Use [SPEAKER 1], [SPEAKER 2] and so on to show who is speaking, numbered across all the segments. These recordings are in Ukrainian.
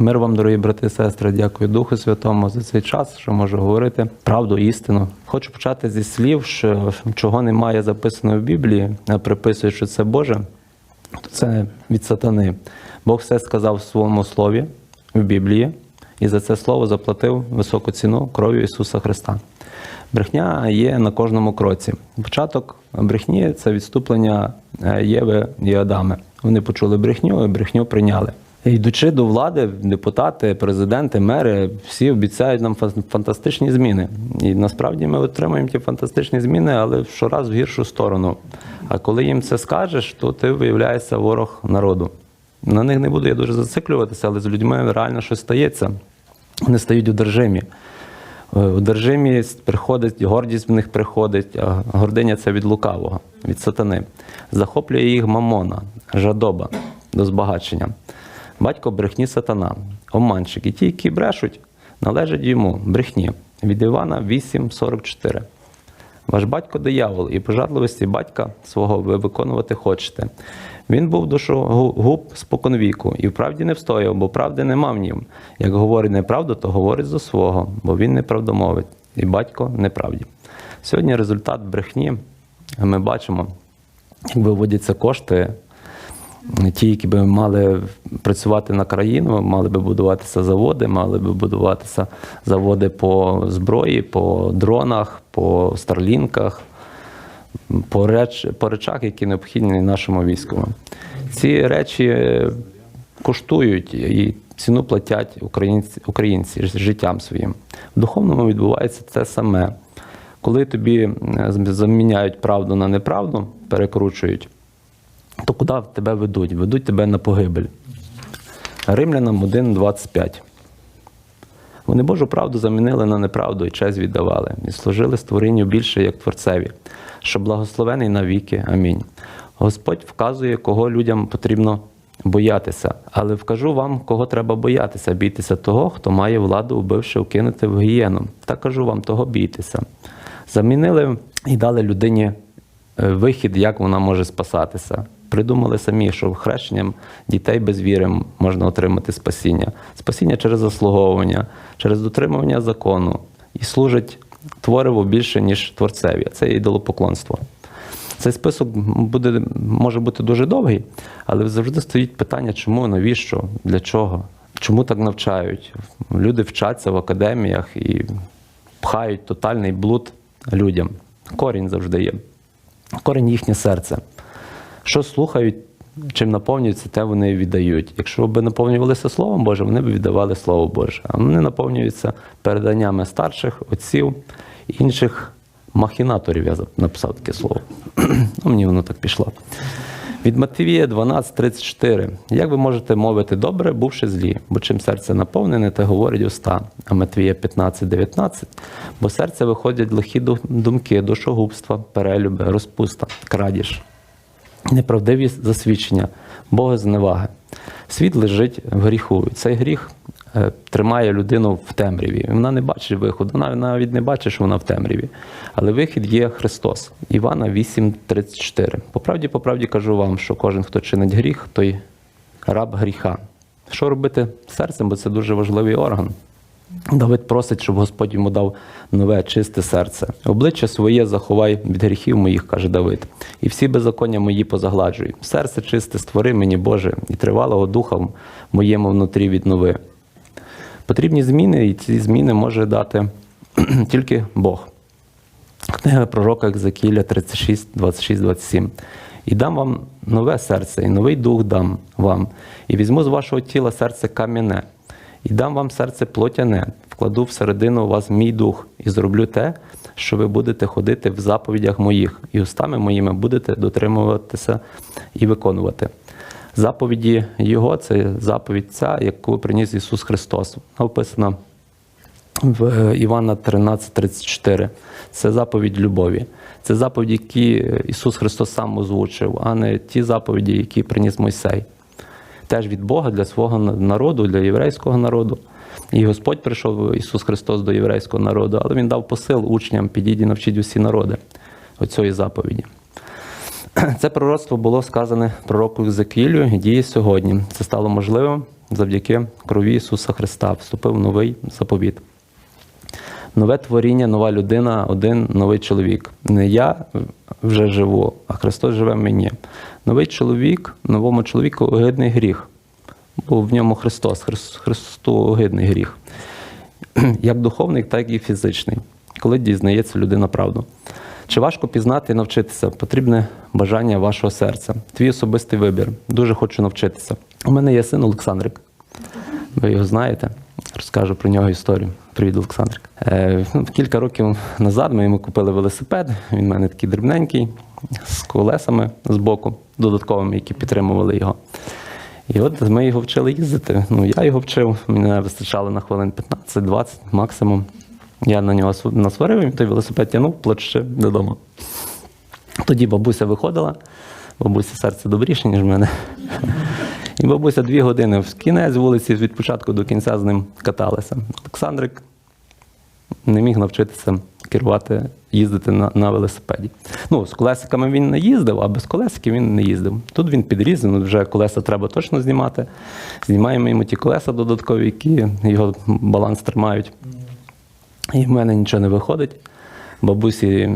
[SPEAKER 1] Мир вам, дорогі брати і сестри, дякую Духу Святому за цей час, що можу говорити правду, істину. Хочу почати зі слів, що чого немає записано в Біблії, а приписують, що це Боже, то це від сатани. Бог все сказав в своєму слові в Біблії, і за це слово заплатив високу ціну кров'ю Ісуса Христа. Брехня є на кожному кроці. Початок брехні це відступлення е, Єви і Адами. Вони почули брехню і брехню прийняли. Йдучи до влади, депутати, президенти, мери, всі обіцяють нам фантастичні зміни. І насправді ми отримуємо ті фантастичні зміни, але щораз в гіршу сторону. А коли їм це скажеш, то ти виявляєшся ворог народу. На них не буду я дуже зациклюватися, але з людьми реально щось стається. Вони стають одержимі. Е, Одержимість приходить, гордість в них приходить, а гординя це від лукавого, від сатани. Захоплює їх мамона, жадоба до збагачення. Батько брехні сатана, обманщик. І ті, які брешуть, належать йому брехні. Від Івана 8,44. Ваш батько диявол, і пожадливості батька свого ви виконувати хочете. Він був душогуб споконвіку, і вправді не встояв, бо правди нема в нім. Як говорить неправду, то говорить за свого, бо він неправдомовить, і батько неправді. Сьогодні результат брехні ми бачимо, як виводяться кошти. Ті, які би мали працювати на країну, мали би будуватися заводи, мали би будуватися заводи по зброї, по дронах, по старлінках, по, реч, по речах, які необхідні нашому військовому. Ці речі коштують і ціну платять українці, українці життям своїм. В духовному відбувається це саме. Коли тобі е, заміняють правду на неправду, перекручують, то куди тебе ведуть? Ведуть тебе на погибель. Римлянам 1,25. Вони Божу правду замінили на неправду і честь віддавали, і служили створінню більше, як творцеві, що благословений навіки. Амінь. Господь вказує, кого людям потрібно боятися, але вкажу вам, кого треба боятися. Бійтеся того, хто має владу, вбивши, вкинути в гієну. Та кажу вам, того бійтеся. Замінили і дали людині е, вихід, як вона може спасатися. Придумали самі, що хрещенням дітей без віри можна отримати спасіння. Спасіння через заслуговування, через дотримування закону. І служить твориво більше, ніж творцеві. Це ідолопоклонство. Цей список буде, може бути дуже довгий, але завжди стоїть питання, чому, навіщо, для чого, чому так навчають. Люди вчаться в академіях і пхають тотальний блуд людям. Корінь завжди є. Корінь їхнє серце. Що слухають, чим наповнюються, те вони віддають. Якщо б наповнювалися Словом Божим, вони б віддавали Слово Боже. А вони наповнюються переданнями старших, отців, інших махінаторів. Я написав таке слово. ну, мені воно так пішло. Від Матвія 12,34. Як ви можете мовити добре, бувши злі? Бо чим серце наповнене, те говорить уста. А Матвія 15,19. Бо серце виходять лихі думки, душогубства, перелюби, розпуста, крадіж неправдиві засвідчення, богозневаги. Світ лежить в гріху. Цей гріх е, тримає людину в темряві. Вона не бачить виходу, вона навіть не бачить, що вона в темряві. Але вихід є Христос. Івана 8,34. По правді, по правді кажу вам, що кожен, хто чинить гріх, той раб гріха. Що робити серцем, бо це дуже важливий орган. Давид просить, щоб Господь йому дав нове, чисте серце. Обличчя своє заховай від гріхів моїх, каже Давид, і всі беззаконня мої позагладжуй. Серце чисте створи мені, Боже, і тривалого духа в моєму внутрі віднови. Потрібні зміни, і ці зміни може дати тільки Бог. Книга пророка Екзекіля 36, 26, 27. І дам вам нове серце, і новий дух дам вам, і візьму з вашого тіла серце кам'яне, і дам вам серце плотяне, вкладу всередину вас мій дух, і зроблю те, що ви будете ходити в заповідях моїх, і устами моїми будете дотримуватися і виконувати. Заповіді Його це заповідь ця, яку приніс Ісус Христос. Описано в е, Івана 13:34. Це заповідь любові. Це заповіді, які Ісус Христос сам озвучив, а не ті заповіді, які приніс Мойсей. Теж від Бога для свого народу, для єврейського народу. І Господь прийшов Ісус Христос до єврейського народу, але Він дав посил учням, підійді, навчіть усі народи оцієї заповіді. Це пророцтво було сказане пророку Зекілю і діє сьогодні. Це стало можливим завдяки крові Ісуса Христа вступив новий заповіт. Нове творіння, нова людина, один новий чоловік. Не я вже живу, а Христос живе в мені. Новий чоловік, новому чоловіку огидний гріх, бо в ньому Христос, Христу огидний гріх. Як духовний, так і фізичний, коли дізнається людина правду. Чи важко пізнати і навчитися? Потрібне бажання вашого серця. Твій особистий вибір. Дуже хочу навчитися. У мене є син Олександрик. Ви його знаєте. Розкажу про нього історію. Привіт, Олександрик. Е, ну, кілька років назад ми йому купили велосипед. Він в мене такий дрібненький, з колесами з боку, додатковими, які підтримували його. І от ми його вчили їздити. Ну, я його вчив, мене вистачало на хвилин 15-20 максимум. Я на нього насварив, він той велосипед тягнув, плаче додому. Тоді бабуся виходила, бабуся серце добріше, ніж мене. І бабуся дві години в кінець вулиці від початку до кінця з ним каталася. Олександрик не міг навчитися керувати, їздити на, на велосипеді. Ну, з колесиками він не їздив, а без колесиків він не їздив. Тут він підріз, ну, вже колеса треба точно знімати. Знімаємо йому ті колеса додаткові, які його баланс тримають. І в мене нічого не виходить. Бабусі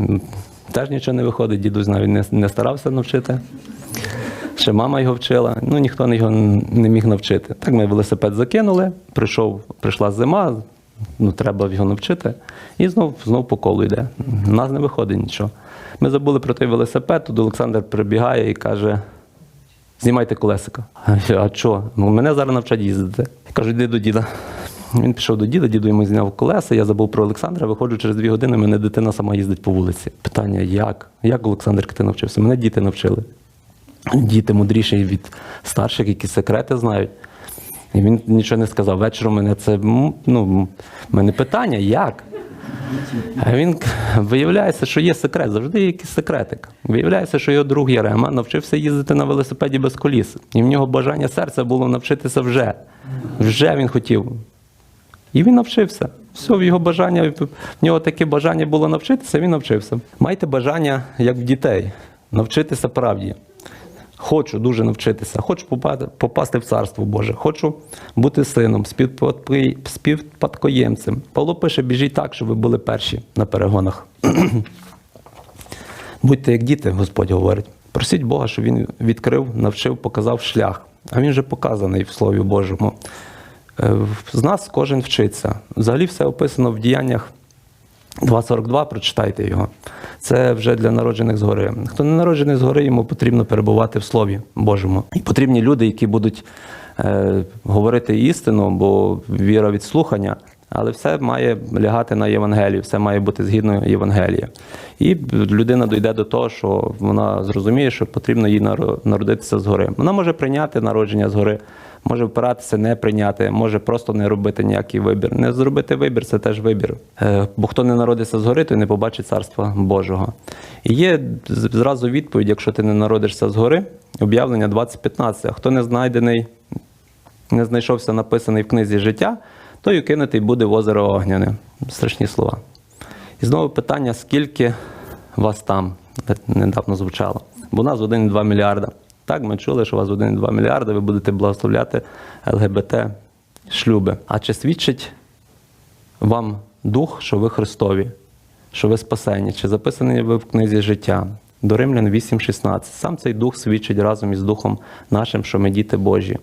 [SPEAKER 1] теж нічого не виходить, дідусь навіть не, не старався навчити. Ще мама його вчила, ну ніхто його не міг навчити. Так ми велосипед закинули, прийшов, прийшла зима, ну треба його навчити, і знов, знов по колу йде. У нас не виходить нічого. Ми забули про той велосипед, тут Олександр прибігає і каже: знімайте колесика. А що? Ну, мене зараз навчать їздити. Я кажу, йди до діда. Він пішов до діда, діду йому зняв колеса, я забув про Олександра, виходжу через дві години, мене дитина сама їздить по вулиці. Питання: як? Як Олександр ти навчився? Мене діти навчили. Діти мудріші від старших, які секрети знають. І він нічого не сказав. Вечором мене це ну, мене питання, як? А він виявляється, що є секрет, завжди є якийсь секретик. Виявляється, що його друг Ярема навчився їздити на велосипеді без коліс. І в нього бажання серця було навчитися вже. Вже він хотів. І він навчився. Все, в його бажання, в нього таке бажання було навчитися, він навчився. Майте бажання, як в дітей, навчитися правді. Хочу дуже навчитися, хочу попасти в царство Боже, хочу бути сином, співпадкоємцем. Павло пише: біжіть так, щоб ви були перші на перегонах. Будьте як діти, Господь говорить. Просіть Бога, щоб Він відкрив, навчив, показав шлях. А він вже показаний в Слові Божому. Е, З нас кожен вчиться. Взагалі все описано в діяннях 2.42, прочитайте його. Це вже для народжених згори. Хто не народжений згори, йому потрібно перебувати в Слові Божому. І потрібні люди, які будуть е, говорити істину, бо віра від слухання, але все має лягати на Євангелію, все має бути згідно Євангелія. І людина дійде до того, що вона зрозуміє, що потрібно їй наро- народитися згори. Вона може прийняти народження згори, може впиратися, не прийняти, може просто не робити ніякий вибір. Не зробити вибір це теж вибір. Е, Бо хто не народиться згори, той не побачить царства Божого. І є зразу відповідь, якщо ти не народишся згори, об'явлення 20.15. А хто не знайдений, не знайшовся написаний в книзі життя, той укинутий буде в озеро Огняне. Страшні слова. І знову питання: скільки вас там недавно звучало? Бо у нас 1,2 мільярда. Так, ми чули, що у вас 1,2 мільярда, ви будете благословляти ЛГБТ шлюби. А чи свідчить вам дух, що ви Христові, що ви спасені? Чи записані ви в книзі життя? До Римлян 8.16. Сам цей дух свідчить разом із Духом нашим, що ми діти Божі.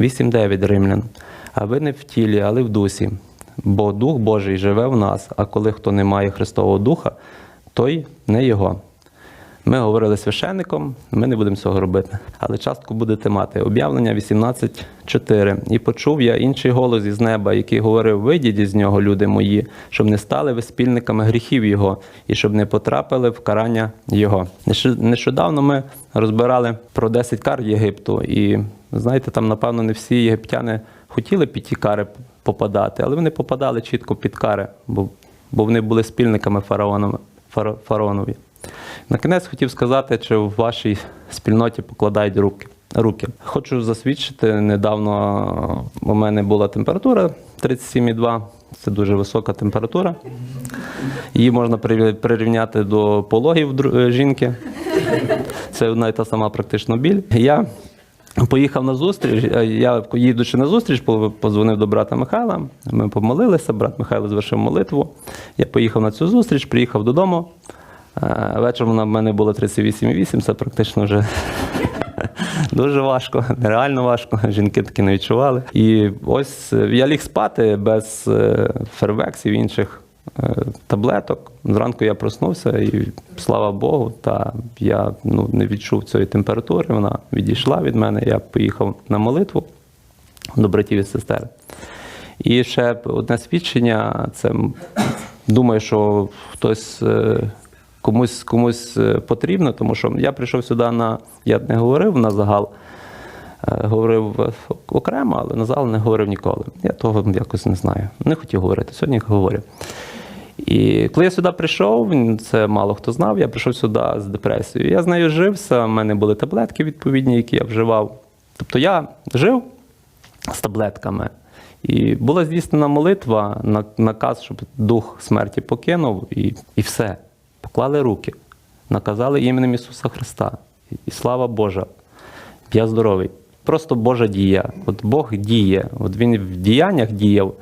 [SPEAKER 1] 8.9 Римлян. А ви не в тілі, але в дусі. Бо Дух Божий живе в нас, а коли хто не має Христового Духа, той не його. Ми говорили священником, ми не будемо цього робити. Але частку будете мати. Об'явлення 18.4. І почув я інший голос із неба, який говорив: Вийдіть із нього, люди мої, щоб не стали ви спільниками гріхів його, і щоб не потрапили в карання його. Нещодавно ми розбирали про 10 кар Єгипту, і знаєте, там, напевно, не всі єгиптяни хотіли під ті кари попадати, але вони попадали чітко під кари, бо, бо вони були спільниками фараонові. На кінець хотів сказати, чи в вашій спільноті покладають руки. руки. Хочу засвідчити, недавно у мене була температура 37,2. Це дуже висока температура. Її можна прирівняти до пологів е, жінки. Це одна і та сама практично біль. Я Поїхав на зустріч. е, Я їдучи на зустріч, по- подзвонив до брата Михайла. Ми помолилися. Брат Михайло звершив молитву. Я поїхав на цю зустріч, приїхав додому. Е, Вечором на мене було 38,8, це практично вже дуже важко, нереально важко. Жінки таки не відчували. І ось е, я ліг спати без е, фервексів інших таблеток. Зранку я проснувся і слава Богу, та я ну, не відчув цієї температури. Вона відійшла від мене. Я поїхав на молитву до братів і сестер. І ще одне свідчення. Це думаю, що хтось комусь комусь е, потрібно, тому що я прийшов сюди на я не говорив на загал. е, Говорив окремо, але на зал не говорив ніколи. Я того якось не знаю. Не хотів говорити. Сьогодні говорю. І коли я сюди прийшов, це мало хто знав, я прийшов сюди з депресією. Я з нею жився, в мене були таблетки відповідні, які я вживав. Тобто я жив з таблетками. І була здійснена молитва, наказ, щоб дух смерті покинув, і, і все. Поклали руки, наказали іменем Ісуса Христа. І, слава Божа, я здоровий. Просто Божа дія. От Бог діє. От Він в діяннях діяв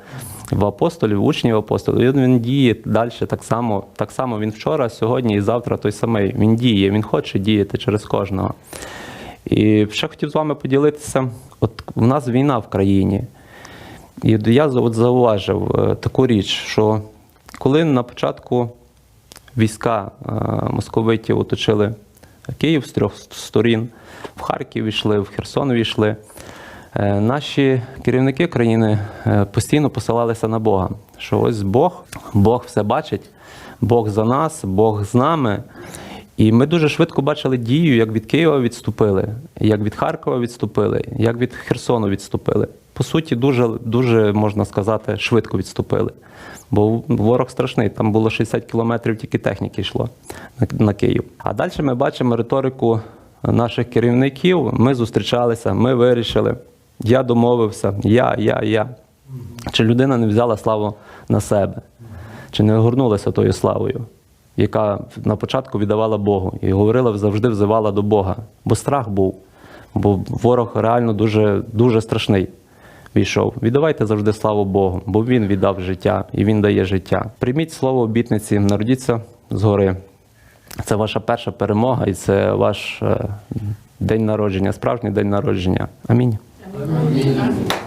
[SPEAKER 1] в апостолів, в учнів апостолів. Він, він діє далі так само. Так само він вчора, сьогодні і завтра той самий. Він діє, він хоче діяти через кожного. І ще хотів з вами поділитися. От в нас війна в країні. І я от зауважив е, таку річ, що коли на початку війська е, московитів оточили Київ з трьох сторін, в Харків війшли, в Херсон війшли, е, наші керівники країни е, постійно посилалися на Бога. Що ось Бог, Бог все бачить, Бог за нас, Бог з нами. І ми дуже швидко бачили дію, як від Києва відступили, як від Харкова відступили, як від Херсону відступили. По суті, дуже, дуже можна сказати, швидко відступили. Бо ворог страшний, там було 60 кілометрів тільки техніки йшло на, Київ. А далі ми бачимо риторику наших керівників. Ми зустрічалися, ми вирішили. Я домовився, я, я, я. Чи людина не взяла славу на себе, чи не огорнулася тою славою, яка на початку віддавала Богу і говорила завжди взивала до Бога. Бо страх був, бо ворог реально дуже, дуже страшний війшов. Віддавайте завжди славу Богу, бо Він віддав життя і Він дає життя. Прийміть слово обітниці, народіться згори. Це ваша перша перемога і це ваш е, день народження, справжній день народження. Амінь.
[SPEAKER 2] Амінь.